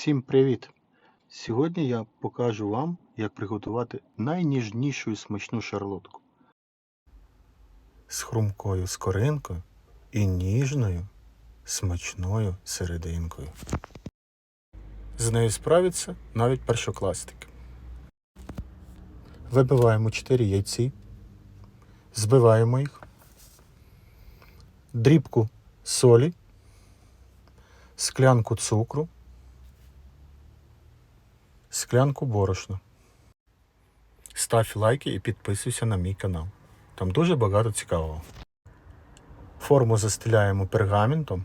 Всім привіт! Сьогодні я покажу вам, як приготувати найніжнішу і смачну шарлотку. З хрумкою скоринкою і ніжною смачною серединкою. З нею справиться навіть першокласники. Вибиваємо 4 яйці, збиваємо їх, дрібку солі, склянку цукру, склянку борошна. Став лайки і підписуйся на мій канал. Там дуже багато цікавого. Форму застеляємо пергаментом.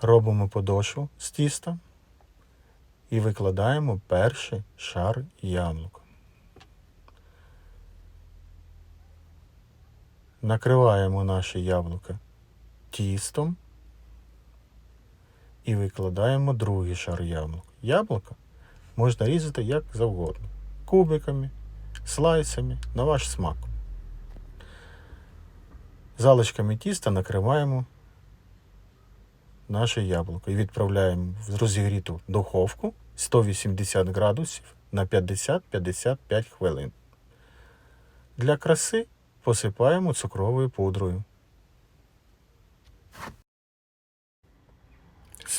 Робимо подошву з тіста і викладаємо перший шар яблук. Накриваємо наші яблука тістом і викладаємо другий шар яблук. Яблука можна різати як завгодно. Кубиками, слайсами, на ваш смак. Залишками тіста накриваємо наше яблуко і відправляємо в розігріту духовку 180 градусів на 50-55 хвилин. Для краси посипаємо цукровою пудрою.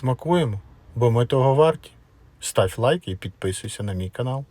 Смакуємо, бо ми того варті. Став лайк і підписуйся на мій канал.